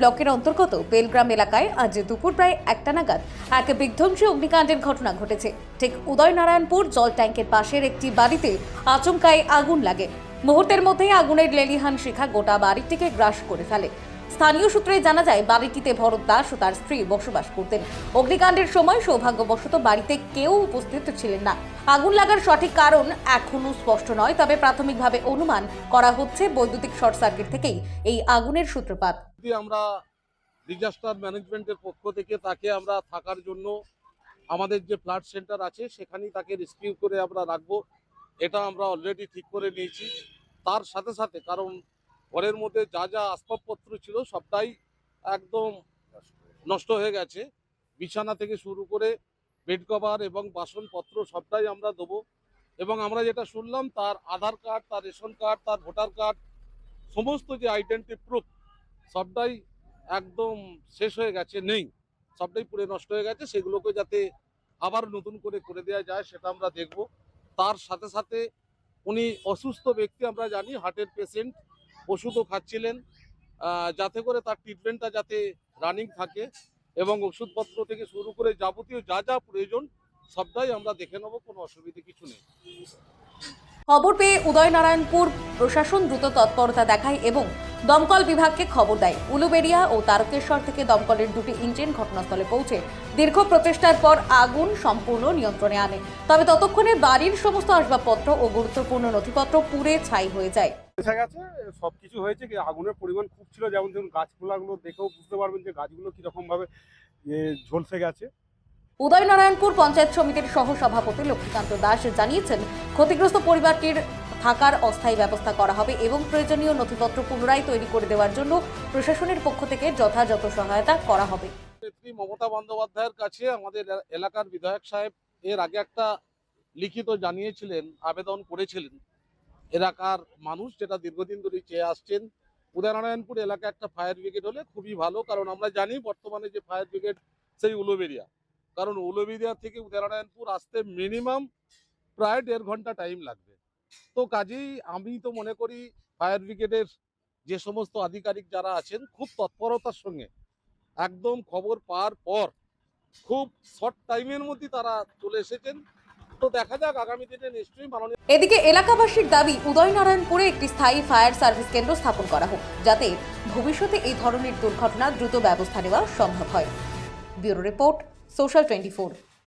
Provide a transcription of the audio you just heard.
ব্লকের অন্তর্গত বেলগ্রাম এলাকায় আজ দুপুর প্রায় একটা নাগাদ এক বিধ্বংসী অগ্নিকাণ্ডের ঘটনা ঘটেছে। ঠিক উদয়নারায়ণপুর জল ট্যাঙ্কের পাশের একটি বাড়িতে আচমকায় আগুন লাগে। মুহূর্তের মধ্যেই আগুনের লেলিহান শিখা গোটা বাড়িটিকে গ্রাস করে ফেলে। স্থানীয় সূত্রে জানা যায়, বাড়িটিতে ভরত দাস ও তার স্ত্রী বসবাস করতেন। অগ্নিকাণ্ডের সময় সৌভাগ্যবশত বাড়িতে কেউ উপস্থিত ছিলেন না। আগুন লাগার সঠিক কারণ এখনও স্পষ্ট নয়, তবে প্রাথমিকভাবে অনুমান করা হচ্ছে বৈদ্যুতিক শর্ট সার্কিট থেকেই এই আগুনের সূত্রপাত। আমরা ডিজাস্টার ম্যানেজমেন্টের পক্ষ থেকে তাকে আমরা থাকার জন্য আমাদের যে ফ্লাড সেন্টার আছে, সেখানেই তাকে রেস্কিউ করে আমরা রাখব, এটা আমরা অলরেডি ঠিক করে নিয়েছি। তার সাথে সাথে, কারণ ঘরের মধ্যে যা যা আসবাবপত্র ছিল সবটাই একদম নষ্ট হয়ে গেছে। বিছানা থেকে শুরু করে বেড কভার এবং বাসনপত্র সবটাই আমরা দেবো। এবং আমরা যেটা শুনলাম, তার আধার কার্ড, তার রেশন কার্ড, তার ভোটার কার্ড, সমস্ত যে আইডেন্টি প্রুফ সবটাই একদম শেষ হয়ে গেছে, নেই। সবটাই পুরো নষ্ট হয়ে গেছে, সেগুলোকে যাতে আবার নতুন করে করে দেওয়া যায়, সেটা আমরা দেখব। তার সাথে সাথে উনি অসুস্থ ব্যক্তি, আমরা জানি হার্টের পেশেন্ট ওষুধও খাচ্ছিলেন যাতে করে তার ট্রিটমেন্টটা যাতে রানিং থাকে। এবং ওষুধপত্র থেকে শুরু করে যাবতীয় যা যা প্রয়োজন, সবটাই আমরা দেখে নেব, কোনো অসুবিধে কিছু নেই। খবর পেয়ে উদয়নারায়ণপুর প্রশাসন দ্রুত তৎপরতা দেখায় এবং দমকল বিভাগকে খবর দেয়। উলুবেড়িয়া ও তারকেশ্বর থেকে দমকলের দুটি ইঞ্জিন ঘটনাস্থলে পৌঁছে দীর্ঘ প্রচেষ্টার পর আগুন সম্পূর্ণ নিয়ন্ত্রণে আনে। তবে ততক্ষণে বাড়ির সমস্ত আসবাবপত্র ও গুরুত্বপূর্ণ নথিপত্র পুড়ে ছাই হয়ে যায়। বোঝা গেছে সব কিছু হয়েছে কি আগুনের পরিমাণ খুব ছিল যেমন ধরুন গাছপালাগুলো দেখেও বুঝতে পারবেন যে গাছগুলো কীরকম ভাবে ঝলসে গেছে। উদয়নারায়ণপুর পঞ্চায়েত সমিতির সহ সভাপতি লক্ষ্মীকান্ত দাস জানিয়েছেন ক্ষতিগ্রস্ত পরিবারটির থাকার অস্থায়ী ব্যবস্থা করা হবে এবং প্রয়োজনীয় নথিপত্র পুনরায় তৈরি করে দেওয়ার জন্য প্রশাসনের পক্ষ থেকে যথাযথ সহায়তা করা হবে। নেত্রী মমতা বন্দ্যোপাধ্যায়ের কাছে আমাদের এলাকার বিধায়ক সাহেব এর আগে একটা লিখিত জানিয়েছিলেন আবেদন করেছিলেন। এলাকার মানুষ যেটা দীর্ঘদিন ধরে চেয়ে আসছেন, উদয়নারায়ণপুর এলাকা একটা ফায়ার ব্রিগেড হলে খুবই ভালো, কারণ আমরা জানি বর্তমানে যে ফায়ার ব্রিগেড সেই উলোবেরিয়া। কারণ উলোবেরিয়া থেকে উদয়নারায়ণপুর আসতে মিনিমাম প্রায় দেড় ঘণ্টা টাইম লাগবে। তো কাজেই আমি তো মনে করি ফায়ার ব্রিগেডের যে সমস্ত আধিকারিক যারা আছেন, খুব তৎপরতার সঙ্গে একদম খবর পাওয়ার পর খুব শর্ট টাইমের মধ্যে তারা চলে এসেছেন। এদিকে এলাকাবাসীর দাবি, উদয়নারায়ণপুরে একটি স্থায়ী ফায়ার সার্ভিস কেন্দ্র স্থাপন করা হোক, যাতে ভবিষ্যতে এই ধরনের দুর্ঘটনা দ্রুত ব্যবস্থা নেওয়া সম্ভব হয়। Bureau report, social twenty